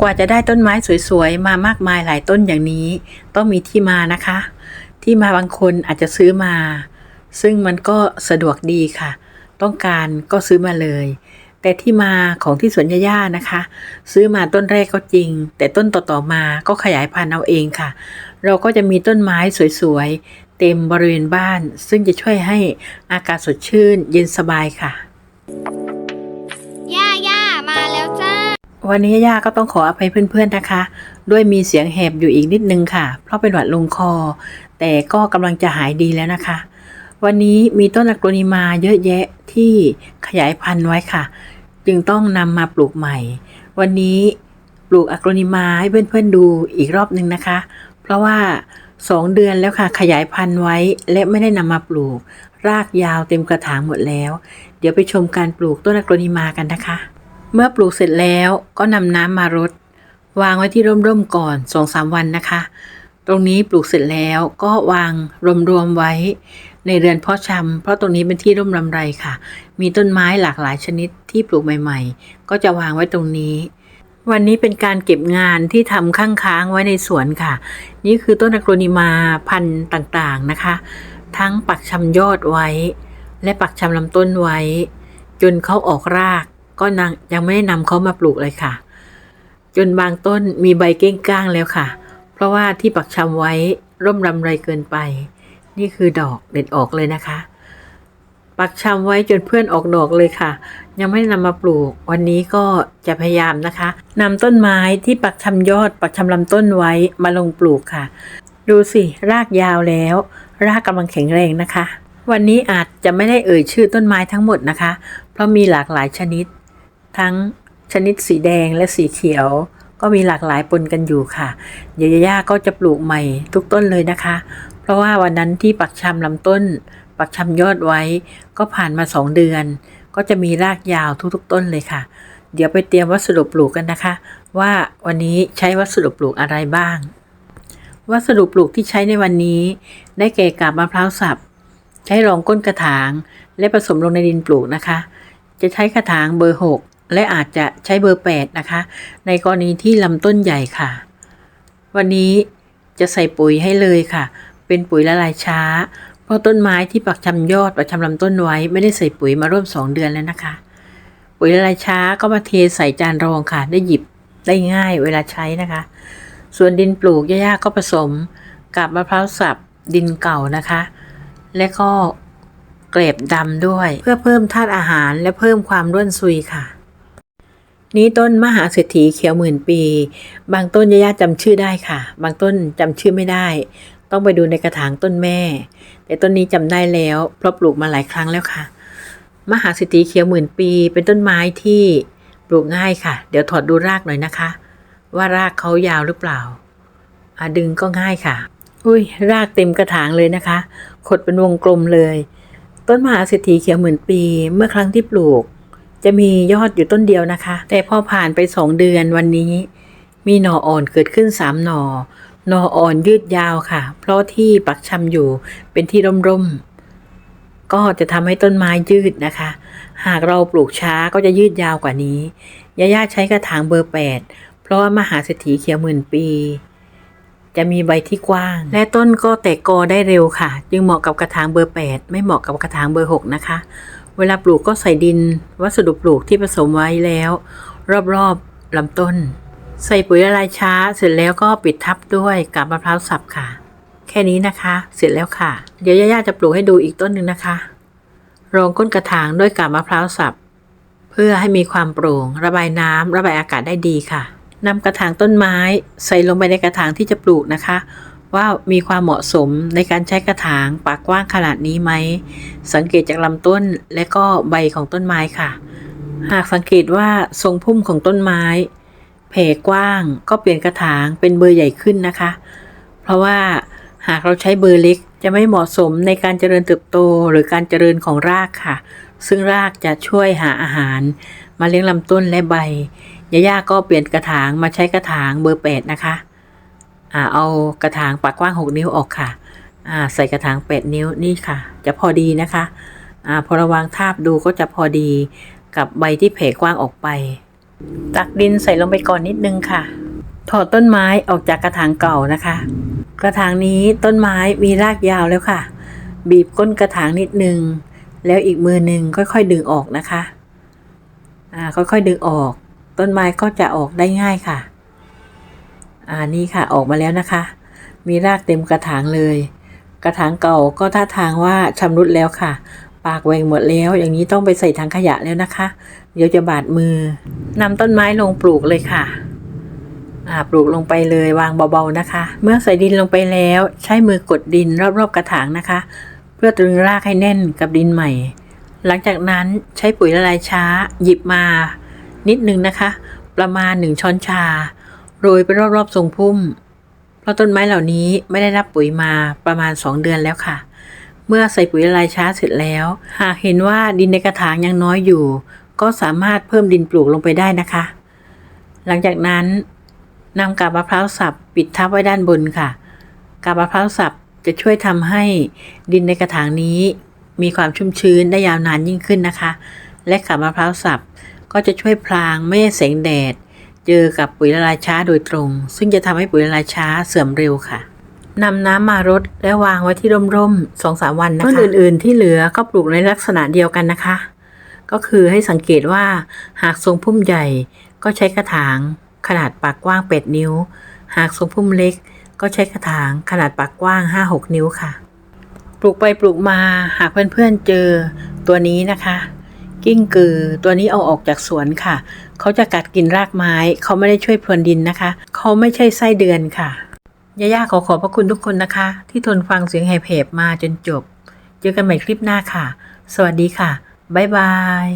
กว่าจะได้ต้นไม้สวยๆ มามากมายหลายต้นอย่างนี้ ต้องมีที่มานะคะ ที่มาบางคนอาจจะซื้อมา ซึ่งมันก็สะดวกดีค่ะ ต้องการก็ซื้อมาเลย แต่ที่มาของที่สวนย่าๆนะคะ ซื้อมาต้นแรกก็จริง แต่ต้นต่อๆมาก็ขยายพันธุ์เอาเองค่ะ เราก็จะมีต้นไม้สวยๆ เต็มบริเวณบ้าน ซึ่งจะช่วยให้อากาศสดชื่น เย็นสบายค่ะ วันนี้ย่าก็ต้องขออภัยเพื่อนๆนะคะ ด้วยมีเสียงแหบอยู่อีกนิดนึงค่ะ เพราะเป็นหวัดลงคอ แต่ก็กำลังจะหายดีแล้วนะคะ วันนี้มีต้นอะโกรนิมาเยอะแยะที่ขยายพันธุ์ไว้ค่ะ จึงต้องนำมาปลูกใหม่ วันนี้ปลูกอะโกรนิมาให้เพื่อนๆดูอีกรอบนึงนะคะ เพราะว่าสองเดือนแล้วค่ะขยายพันธุ์ไว้และไม่ได้นำมาปลูก รากยาวเต็มกระถางหมดแล้ว เดี๋ยวไปชมการปลูกต้นอะโกรนิมากันนะคะ เมื่อปลูกเสร็จแล้วก็นำน้ำมารด วางไว้ที่ร่มๆก่อนสองสามวันนะคะ ตรงนี้ปลูกเสร็จแล้วก็วางรวมๆไว้ ในเรือนเพาะชำเพราะตรงนี้เป็นที่ร่มรำไรค่ะ มีต้นไม้หลากหลายชนิดที่ปลูกใหม่ ๆ ก็จะวางไว้ตรงนี้ วันนี้เป็นการเก็บงานที่ทำข้างค้างไว้ในสวนค่ะ นี่คือต้นอะโกรนิมาพันธุ์ต่างๆนะคะ ทั้งปักชำยอดไว้ และปักชำลำต้นไว้ จนเขาออกราก ก็นังยังไม่ได้นำเขามาปลูกเลยค่ะ จนบางต้นมีใบเก้งก้างแล้วค่ะ เพราะว่าที่ปักชำไว้ร่มรำไรเกินไป นี่คือดอกเด็ดออกเลยนะคะ ปักชำไว้จนเพื่อนออกดอกเลยค่ะ ยังไม่ได้นำมาปลูก วันนี้ก็จะพยายามนะคะนำต้นไม้ที่ปักชำยอด ปักชำลำต้นไว้มาลงปลูกค่ะ ดูสิรากยาวแล้ว รากกำลังแข็งแรงนะคะวันนี้อาจจะไม่ได้เอ่ยชื่อต้นไม้ทั้งหมดนะคะ เพราะมีหลากหลายชนิด ทั้งชนิดสีแดงและสีเขียว ก็มีหลากหลายปนกันอยู่ค่ะเดี๋ยวย่าก็จะปลูกใหม่ทุกต้นเลยนะคะ เพราะว่าวันนั้นที่ปักชำลำต้น ปักชำยอดไว้ ก็ผ่านมาสองเดือน ก็จะมีรากยาวทุกๆต้นเลยค่ะ เดี๋ยวไปเตรียมวัสดุปลูกกันนะคะ ว่าวันนี้ใช้วัสดุปลูกอะไรบ้าง วัสดุปลูกที่ใช้ในวันนี้ ได้แก่กาบมะพร้าวสับใช้รองก้นกระถาง และผสมลงในดินปลูกนะคะ จะใช้กระถางเบอร์ 6 และอาจจะใช้เบอร์ 8 นะคะ ในกรณีที่ลำต้นใหญ่ค่ะ วันนี้จะใส่ปุ๋ยให้เลยค่ะ เป็นปุ๋ยละลายช้า เพราะต้นไม้ที่ปักชำยอดปักชำลำต้นไว้ไม่ได้ใส่ปุ๋ยมาร่วม 2 เดือนแล้วนะคะ ปุ๋ยละลายช้าก็มาเทใส่จานรองค่ะ ได้หยิบได้ง่ายเวลาใช้นะคะ ส่วนดินปลูกย่าๆก็ผสมกับมะพร้าวสับดินเก่านะคะ และก็เกล็บดำด้วย เพื่อเพิ่มธาตุอาหารและเพิ่มความร่วนซุยค่ะ นี้ต้นมหาเศรษฐีเขียวหมื่นปี บางต้นย่าๆจำชื่อได้ค่ะ บางต้นจำชื่อไม่ได้ ต้องไปดูในกระถางต้นแม่ แต่ต้นนี้จำได้แล้วเพราะปลูกมาหลายครั้งแล้วค่ะ มหาเศรษฐีเขียวหมื่นปี เป็นต้นไม้ที่ปลูกง่ายค่ะ เดี๋ยวถอดดูรากหน่อยนะคะ ว่ารากเขายาวหรือเปล่าอะดึงก็ง่ายค่ะ อุ้ยรากเต็มกระถางเลยนะคะ ขดเป็นวงกลมเลย ต้นมหาเศรษฐีเขียวหมื่นปี เมื่อครั้งที่ปลูก จะมียอดอยู่ต้นเดียวนะคะ แต่พอผ่านไปสองเดือนวันนี้ มีหน่ออ่อนเกิดขึ้นสามหน่อ หน่ออ่อนยืดยาวค่ะ เพราะที่ปักชำอยู่เป็นที่ร่มๆ ก็จะทำให้ต้นไม้ยืดนะคะ หากเราปลูกช้าก็จะยืดยาวกว่านี้ย่าๆใช้กระถางเบอร์แปดเพราะว่ามหาเศรษฐีเขียวหมื่นปี จะมีใบที่กว้าง และต้นก็แตกกอได้เร็วค่ะ จึงเหมาะกับกระถางเบอร์8ไม่เหมาะกับกระถางเบอร์6นะคะ เวลาปลูกก็ใส่ดิน วัสดุปลูกที่ผสมไว้แล้ว รอบๆลำต้น ใส่ปุ๋ยละลายช้าเสร็จแล้วก็ปิดทับด้วยกาบมะพร้าวสับค่ะ แค่นี้นะคะ เสร็จแล้วค่ะ เดี๋ยวย่าๆจะปลูกให้ดูอีกต้นหนึ่งนะคะรองก้นกระถางด้วยกาบมะพร้าวสับ เพื่อให้มีความโปร่ง ระบายน้ำระบายอากาศได้ดีค่ะนำกระถางต้นไม้ใส่ลงไปในกระถางที่จะปลูกนะคะ ว่ามีความเหมาะสมในการใช้กระถางปากกว้างขนาดนี้ไหม สังเกตจากลำต้นและก็ใบของต้นไม้ค่ะ หากสังเกตว่าทรงพุ่มของต้นไม้แผ่กว้างก็เปลี่ยนกระถางเป็นเบอร์ใหญ่ขึ้นนะคะ เพราะว่าหากเราใช้เบอร์เล็กจะไม่เหมาะสมในการเจริญเติบโตหรือการเจริญของรากค่ะ ซึ่งรากจะช่วยหาอาหาร มาเลี้ยงลำต้นและใบย่าๆก็เปลี่ยนกระถางมาใช้กระถางเบอร์แปดนะคะ อ่าเอากระถางปากกว้าง 6 นิ้วออกค่ะอ่าใส่กระถาง 8 นิ้วนี่ค่ะ จะพอดีนะคะอ่าพอระวางทาบดูก็จะพอดีกับใบที่แผ่กว้างออกไป ตักดินใส่ลงไปก่อนนิดนึงค่ะ ถอดต้นไม้ออกจากกระถางเก่านะคะ กระถางนี้ต้นไม้มีรากยาวแล้วค่ะ บีบก้นกระถางนิดนึง แล้วอีกมือหนึ่งค่อยๆดึงออกนะคะอ่าค่อยๆดึงออก ต้นไม้ก็จะออกได้ง่ายค่ะ อ่านี่ค่ะออกมาแล้วนะคะ มีรากเต็มกระถางเลย กระถางเก่าก็ท่าทางว่าชำรุดแล้วค่ะ ปากแหว่งหมดแล้ว อย่างนี้ต้องไปใส่ถังขยะแล้วนะคะ เดี๋ยวจะบาดมือนำต้นไม้ลงปลูกเลยค่ะปลูกลงไปเลยวางเบาๆนะคะ เมื่อใส่ดินลงไปแล้ว ใช้มือกดดินรอบๆกระถางนะคะ เพื่อตรึงรากให้แน่นกับดินใหม่ หลังจากนั้นใช้ปุ๋ยละลายช้า หยิบมา นิดนึงนะคะ ประมาณหนึ่งช้อนชา โรยไปรอบๆทรงพุ่ม เพราะต้นไม้เหล่านี้ไม่ได้รับปุ๋ยมาประมาณ 2 เดือนแล้วค่ะ เมื่อใส่ปุ๋ยละลายช้าเสร็จแล้ว หากเห็นว่าดินในกระถางยังน้อยอยู่ ก็สามารถเพิ่มดินปลูกลงไปได้นะคะ หลังจากนั้นนำกาบมะพร้าวสับปิดทับไว้ด้านบนค่ะ กาบมะพร้าวสับจะช่วยทำให้ดินในกระถางนี้ มีความชุ่มชื้นได้ยาวนานยิ่งขึ้นนะคะ และกาบมะพร้าวสับก็จะช่วยพรางไม่ให้แสงแดด เจอกับปุ๋ยละลายช้าโดยตรง ซึ่งจะทำให้ปุ๋ยละลายช้าเสื่อมเร็วค่ะนำน้ำมารดและวางไว้ที่ร่มๆสองสามวันนะคะต้นอื่นๆที่เหลือก็ปลูกในลักษณะเดียวกันนะคะ ก็คือให้สังเกตว่าหากทรงพุ่มใหญ่ก็ใช้กระถางขนาดปากกว้าง 8 นิ้ว หากทรงพุ่มเล็ก ก็ใช้กระถางขนาดปากกว้าง 5-6 นิ้วค่ะ ปลูกไปปลูกมาหากเพื่อนๆเจอตัวนี้นะคะ กิ้งกือ ตัวนี้เอาออกจากสวนค่ะ เขาจะกัดกินรากไม้ เขาไม่ได้ช่วยพรวนดินนะคะ เขาไม่ใช่ไส้เดือนค่ะย่าย่าขอขอบพระคุณทุกคนนะคะ ที่ทนฟังเสียงแหบๆมาจนจบ เจอกันใหม่คลิปหน้าค่ะ สวัสดีค่ะ บ๊ายบาย